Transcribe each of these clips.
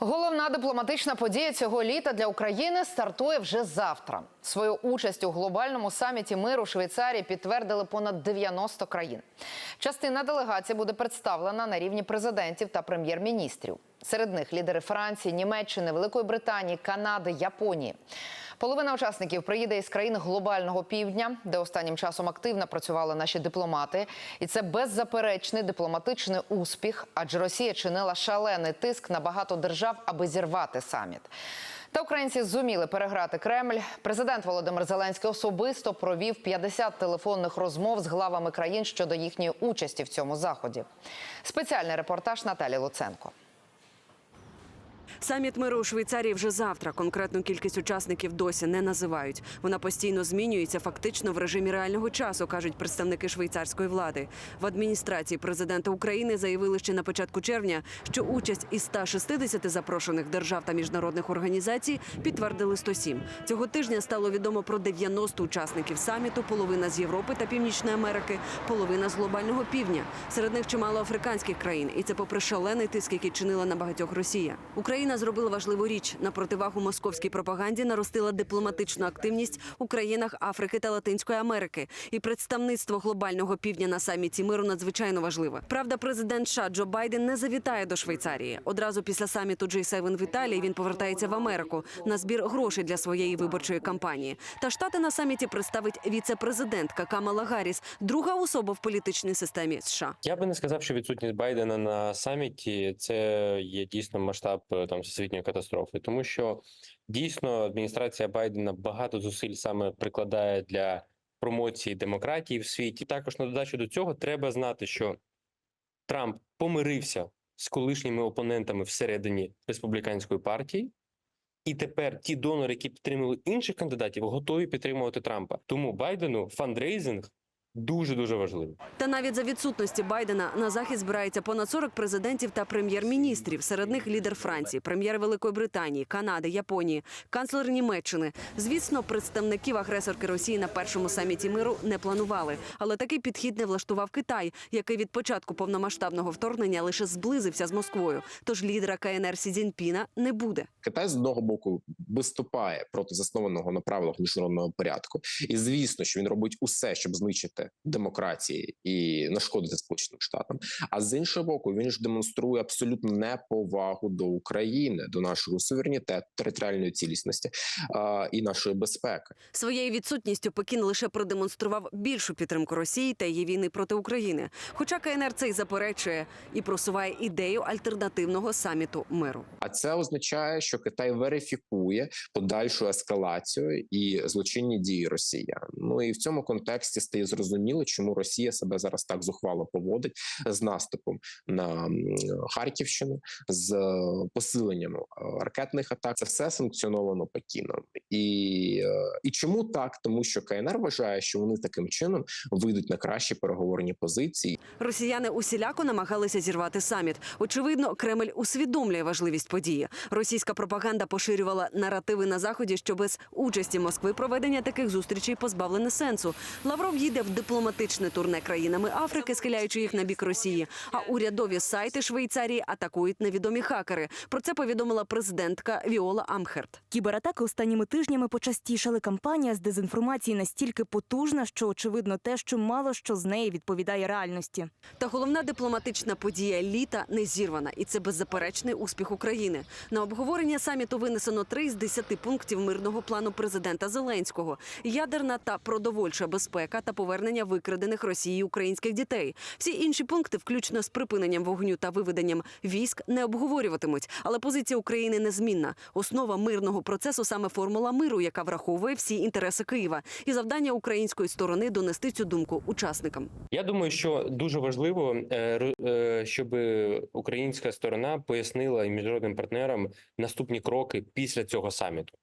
Головна дипломатична подія цього літа для України стартує вже завтра. Свою участь у глобальному саміті миру Швейцарії підтвердили понад 90 країн. Частина делегації буде представлена на рівні президентів та прем'єр-міністрів. Серед них лідери Франції, Німеччини, Великої Британії, Канади, Японії. Половина учасників приїде із країн глобального півдня, де останнім часом активно працювали наші дипломати, і це беззаперечний дипломатичний успіх, адже Росія чинила шалений тиск на багато держав, аби зірвати саміт. Та українці зуміли переграти Кремль. Президент Володимир Зеленський особисто провів 50 телефонних розмов з главами країн щодо їхньої участі в цьому заході. Спеціальний репортаж Наталі Луценко. Саміт миру у Швейцарії вже завтра. Конкретну кількість учасників досі не називають. Вона постійно змінюється фактично в режимі реального часу, кажуть представники швейцарської влади. В адміністрації президента України заявили ще на початку червня, що участь із 160 запрошених держав та міжнародних організацій підтвердили 107. Цього тижня стало відомо про 90 учасників саміту, половина з Європи та Північної Америки, половина з глобального півдня. Серед них чимало африканських країн, і це попри шалений тиск, який чинила на багатьох Росія. Україна зробила важливу річ на противагу московській пропаганді, наростила дипломатичну активність у країнах Африки та Латинської Америки. І представництво глобального півдня на саміті миру надзвичайно важливе. Правда, президент США Джо Байден не завітає до Швейцарії. Одразу після саміту G7 в Італії він повертається в Америку на збір грошей для своєї виборчої кампанії. Та штати на саміті представить віце-президентка Камала Гарріс, друга особа в політичній системі США. Я би не сказав, що відсутність Байдена на саміті це є дійсно масштаб е, там всесвітньої катастрофи, тому що дійсно адміністрація Байдена багато зусиль саме прикладає для промоції демократії в світі. Також на додачу до цього треба знати, що Трамп помирився з колишніми опонентами всередині республіканської партії. І тепер ті донори, які підтримали інших кандидатів, готові підтримувати Трампа. Тому Байдену фандрейзинг дуже дуже важливий. Та навіть за відсутності Байдена на захід збирається понад 40 президентів та прем'єр-міністрів. Серед них лідер Франції, прем'єр Великої Британії, Канади, Японії, канцлер Німеччини. Звісно, представників агресорки Росії на першому саміті миру не планували. Але такий підхід не влаштував Китай, який від початку повномасштабного вторгнення лише зблизився з Москвою. Тож лідера КНР Сі Цзіньпіна не буде. Китай з одного боку виступає проти заснованого на правилах міжнародного порядку, і звісно, що він робить усе, щоб знищити демократії і нашкодити Сполученим Штатам. А з іншого боку, він ж демонструє абсолютну неповагу до України, до нашого суверенітету, територіальної цілісності а, і нашої безпеки. Своєю відсутністю Пекін лише продемонстрував більшу підтримку Росії та її війни проти України. Хоча КНР це й заперечує і просуває ідею альтернативного саміту миру. А це означає, що Китай верифікує подальшу ескалацію і злочинні дії Росіян. Ну і в цьому контексті стає зрозуміло, чому Росія себе зараз так зухвало поводить з наступом на Харківщину, з посиленням е, ракетних атак. Це все санкціоновано Пекіном. І, е, і чому так? Тому що КНР вважає, що вони таким чином вийдуть на кращі переговорні позиції. Росіяни усіляко намагалися зірвати саміт. Очевидно, Кремль усвідомлює важливість події. Російська пропаганда поширювала наративи на заході, що без участі Москви проведення таких зустрічей позбавлене сенсу. Лавров їде в дипломатичне турне країнами Африки, схиляючи їх на бік Росії. А урядові сайти Швейцарії атакують невідомі хакери. Про це повідомила президентка Віола Амхерт. Кібератаки останніми тижнями почастішали. Кампанія з дезінформації настільки потужна, що очевидно те, що мало що з неї відповідає реальності. Та головна дипломатична подія літа не зірвана, і це беззаперечний успіх України. На обговорення саміту винесено три з десяти пунктів мирного плану президента Зеленського: ядерна та продовольча безпека та повернення викрадених Росією українських дітей. Всі інші пункти, включно з припиненням вогню та виведенням військ, не обговорюватимуть. Але позиція України незмінна. Основа мирного процесу саме формула миру, яка враховує всі інтереси Києва, і завдання української сторони донести цю думку учасникам. Я думаю, що дуже важливо, е, е, щоб українська сторона пояснила і міжнародним партнерам наступні кроки після цього саміту.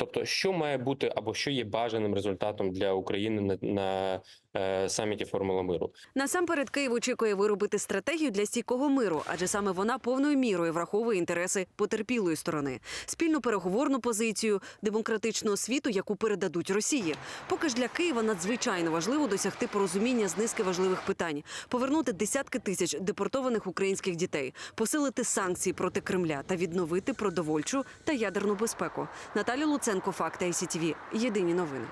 Тобто, що має бути або що є бажаним результатом для України на, на е, саміті Формула миру. Насамперед Київ очікує виробити стратегію для стійкого миру, адже саме вона повною мірою враховує інтереси потерпілої сторони, спільну переговорну позицію демократичного світу, яку передадуть Росії. Поки ж для Києва надзвичайно важливо досягти порозуміння з низки важливих питань, повернути десятки тисяч депортованих українських дітей, посилити санкції проти Кремля та відновити продовольчу та ядерну безпеку. Наталя Луценко, факти ICTV. Єдині новини.